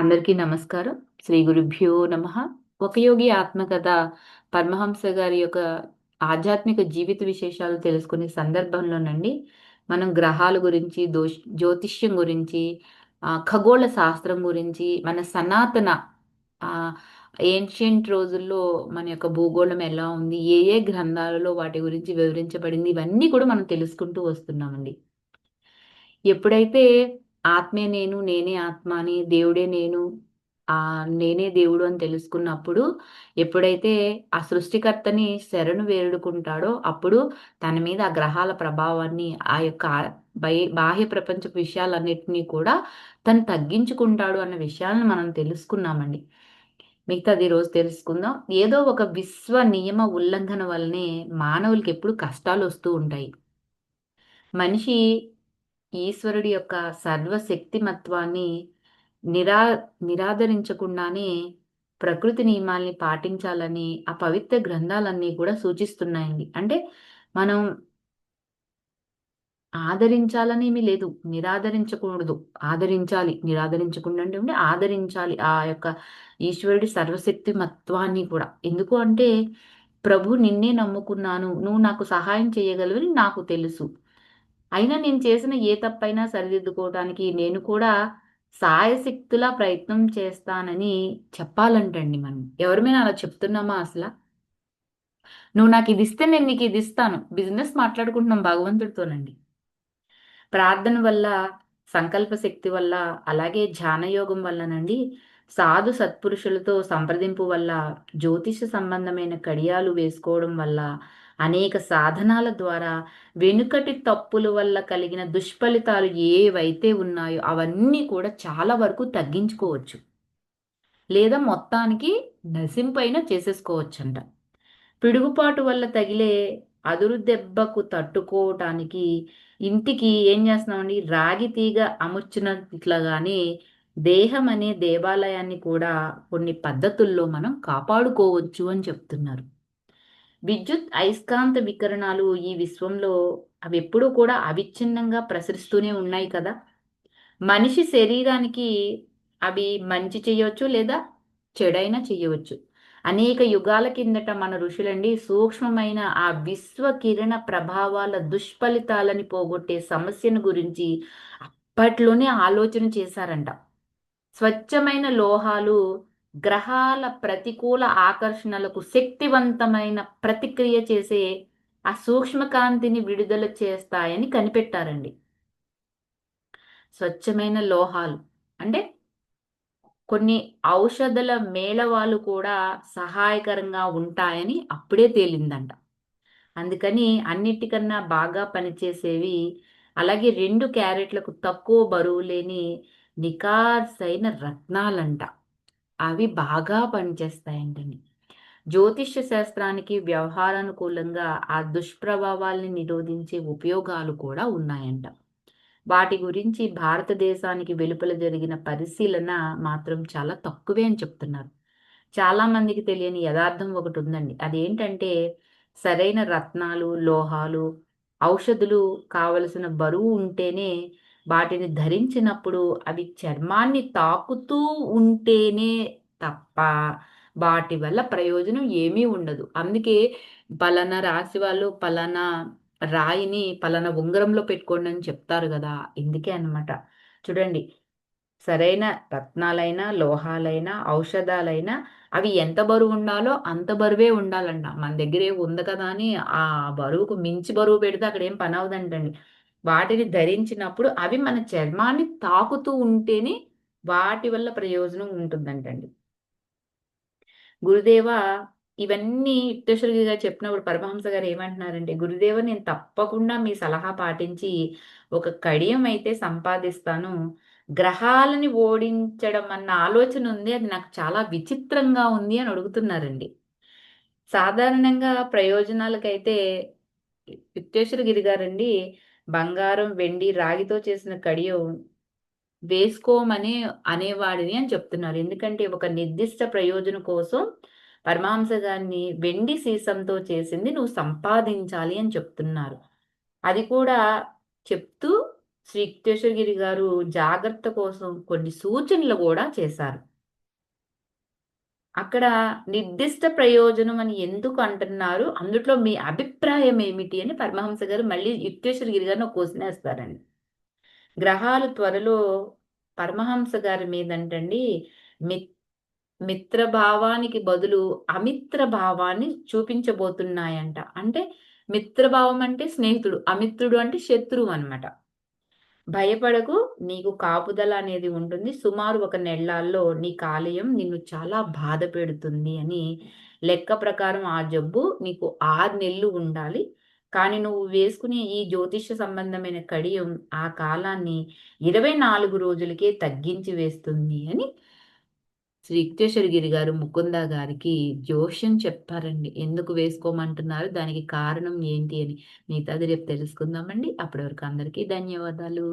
అందరికీ నమస్కారం. శ్రీ గురుభ్యో నమః. ఒక యోగి ఆత్మకథ పరమహంస గారి యొక్క ఆధ్యాత్మిక జీవిత విశేషాలు తెలుసుకునే సందర్భంలోనండి, మనం గ్రహాల గురించి, దోష్ జ్యోతిష్యం గురించి, ఖగోళ శాస్త్రం గురించి, మన సనాతన ఏన్షియంట్ రోజుల్లో మన యొక్క భూగోళం ఎలా ఉంది, ఏ ఏ గ్రంథాలలో వాటి గురించి వివరించబడింది, ఇవన్నీ కూడా మనం తెలుసుకుంటూ వస్తున్నామండి. ఎప్పుడైతే ఆత్మే నేను, నేనే ఆత్మ అని, దేవుడే నేను, ఆ నేనే దేవుడు అని తెలుసుకున్నప్పుడు, ఎప్పుడైతే ఆ సృష్టికర్తని శరణు వేడుకుంటాడో, అప్పుడు తన మీద ఆ గ్రహాల ప్రభావాన్ని, ఆ యొక్క బై బాహ్య ప్రపంచ విషయాలన్నిటినీ కూడా తను తగ్గించుకుంటాడు అన్న విషయాలను మనం తెలుసుకున్నామండి. మిగతాది రోజు తెలుసుకుందాం. ఏదో ఒక విశ్వ నియమ ఉల్లంఘన వల్లనే మానవులకి ఎప్పుడు కష్టాలు వస్తూ ఉంటాయి. మనిషి ఈశ్వరుడి యొక్క సర్వశక్తిమత్వాన్ని నిరా నిరాదరించకుండానే ప్రకృతి నియమాల్ని పాటించాలని ఆ పవిత్ర గ్రంథాలన్నీ కూడా సూచిస్తున్నాయండి. అంటే మనం ఆదరించాలనేమి లేదు. నిరాదరించకూడదు. ఆదరించాలి. నిరాదరించకుండా అంటే ఆదరించాలి. ఆ యొక్క ఈశ్వరుడి సర్వశక్తి మత్వాన్ని కూడా. ఎందుకు అంటే, ప్రభు నిన్నే నమ్ముకున్నాను. నువ్వు నాకు సహాయం చేయగలవని నాకు తెలుసు. అయినా నేను చేసిన ఏ తప్పైనా సరిదిద్దుకోవటానికి నేను కూడా సాయశక్తులా ప్రయత్నం చేస్తానని చెప్పాలంటండి మనం. ఎవరి మీద అలా చెప్తున్నామా అసలు నువ్వు నాకు ఇదిస్తే నేను నీకు ఇది ఇస్తాను బిజినెస్ మాట్లాడుకుంటున్నాం భగవంతుడితోనండి. ప్రార్థన వల్ల, సంకల్ప శక్తి వల్ల, అలాగే ధ్యానయోగం వల్లనండి, సాధు సత్పురుషులతో సంప్రదింపు వల్ల, జ్యోతిష సంబంధమైన కడియాలు వేసుకోవడం వల్ల, అనేక సాధనాల ద్వారా వెనుకటి తప్పుల వల్ల కలిగిన దుష్ఫలితాలు ఏవైతే ఉన్నాయో అవన్నీ కూడా చాలా వరకు తగ్గించుకోవచ్చు. లేదా మొత్తానికి నశింపైన చేసేసుకోవచ్చంట. పిడుగుపాటు వల్ల తగిలే అదురు దెబ్బకు తట్టుకోవటానికి ఇంటికి ఏం చేస్తున్నామండి రాగి తీగ అమర్చినట్లుగానే దేహం అనే దేవాలయాన్ని కూడా కొన్ని పద్ధతుల్లో మనం కాపాడుకోవచ్చు అని చెప్తున్నారు. విద్యుత్ అయస్కాంత వికిరణాలు ఈ విశ్వంలో అవి ఎప్పుడూ కూడా అవిచ్ఛిన్నంగా ప్రసరిస్తూనే ఉన్నాయి కదా! మనిషి శరీరానికి అవి మంచి చేయవచ్చు లేదా చెడైనా చేయవచ్చు. అనేక యుగాల కిందట మన ఋషులండి సూక్ష్మమైన ఆ విశ్వ కిరణ ప్రభావాల దుష్ఫలితాలని పోగొట్టే సమస్యను గురించి అప్పట్లోనే ఆలోచన చేశారంట. స్వచ్ఛమైన లోహాలు గ్రహాల ప్రతికూల ఆకర్షణలకు శక్తివంతమైన ప్రతిక్రియ చేసే ఆ సూక్ష్మకాంతిని విడుదల చేస్తాయని కనిపెట్టారండి. స్వచ్ఛమైన లోహాలు అంటే కొన్ని ఔషధల మేళవాలు కూడా సహాయకరంగా ఉంటాయని అప్పుడే తేలిందంట. అందుకని అన్నిటికన్నా బాగా పనిచేసేవి అలాగే రెండు క్యారెట్లకు తక్కువ బరువు లేని నికార్సైన రత్నాలంట. అవి బాగా పనిచేస్తాయంటని జ్యోతిష్య శాస్త్రానికి వ్యవహారానుకూలంగా ఆ దుష్ప్రభావాల్ని నిరోధించే ఉపయోగాలు కూడా ఉన్నాయంట. వాటి గురించి భారతదేశానికి వెలుపల జరిగిన పరిశీలన మాత్రం చాలా తక్కువే అని చెప్తున్నారు. చాలా మందికి తెలియని ఒకటి ఉందండి అదేంటంటే సరైన రత్నాలు, లోహాలు, ఔషధులు కావలసిన బరువు ఉంటేనే వాటిని ధరించినప్పుడు అవి చర్మాన్ని తాకుతూ ఉంటేనే తప్ప వాటి వల్ల ప్రయోజనం ఏమీ ఉండదు. అందుకే పలానా రాశి వాళ్ళు పలానా రాయిని పలానా ఉంగరంలో పెట్టుకోండి అని చెప్తారు కదా ఇందుకే అన్నమాట. చూడండి సరైన రత్నాలైనా, లోహాలైనా, ఔషధాలైనా అవి ఎంత బరువు ఉండాలో అంత బరువే ఉండాలంట. మన దగ్గరే ఉంది కదా అని ఆ బరువుకు మించి బరువు పెడితే అక్కడ ఏం పని అవదంటండి వాటిని ధరించినప్పుడు అవి మన చర్మాన్ని తాకుతూ ఉంటేనే వాటి వల్ల ప్రయోజనం ఉంటుందంటండి. గురుదేవ ఇవన్నీ యుక్తేశ్వర గారు చెప్పినప్పుడు పరమహంస గారు ఏమంటున్నారంటే, గురుదేవ నేను తప్పకుండా మీ సలహా పాటించి ఒక కడియం అయితే సంపాదిస్తాను. గ్రహాలని ఓడించడం అన్న ఆలోచన ఉంది. అది నాకు చాలా విచిత్రంగా ఉంది అని అడుగుతున్నారండి. సాధారణంగా ప్రయోజనాలకైతే యుక్తేశ్వర గిరి గారండి బంగారం, వెండి, రాగితో చేసిన కడియం వేసుకోమని అనేవాడిని అని చెప్తున్నారు. ఎందుకంటే ఒక నిర్దిష్ట ప్రయోజనం కోసం పరమాంసగాన్ని వెండి సీసంతో చేసింది నువ్వు సంపాదించాలి అని చెప్తున్నారు. అది కూడా చెప్తూ శ్రీ కృష్ణగిరి గారు జాగ్రత్త కోసం కొన్ని సూచనలు కూడా చేశారు అక్కడ నిర్దిష్ట ప్రయోజనం అని ఎందుకు అంటున్నారు? అందులో మీ అభిప్రాయం ఏమిటి అని పరమహంస గారు మళ్ళీ యుక్తేశ్వరగిరి గారిని ఒక క్వశ్చన్ వేస్తారండి. గ్రహాలు త్వరలో పరమహంస గారి మీదంటండి మి మిత్రభావానికి బదులు అమిత్ర భావాన్ని చూపించబోతున్నాయంట. అంటే మిత్రభావం అంటే స్నేహితుడు అమిత్రుడు అంటే శత్రువు అనమాట భయపడకు నీకు కాపుదల అనేది ఉంటుంది. సుమారు ఒక నెలల్లో నీ కాలేయం నిన్ను చాలా బాధ పెడుతుంది అని లెక్క ప్రకారం ఆ జబ్బు నీకు ఆరు నెలలు ఉండాలి. కానీ నువ్వు వేసుకునే ఈ జ్యోతిష సంబంధమైన కడియం ఆ కాలాన్ని ఇరవై నాలుగు రోజులకే తగ్గించి వేస్తుంది అని శ్రీ యుక్తేశ్వరగిరి గారు ముకుంద గారికి జోష్యం చెప్పారండి. ఎందుకు వేసుకోమంటున్నారు? దానికి కారణం ఏంటి అని మిగతాది రేపు తెలుసుకుందామండి. అప్పటి వరకు అందరికీ ధన్యవాదాలు.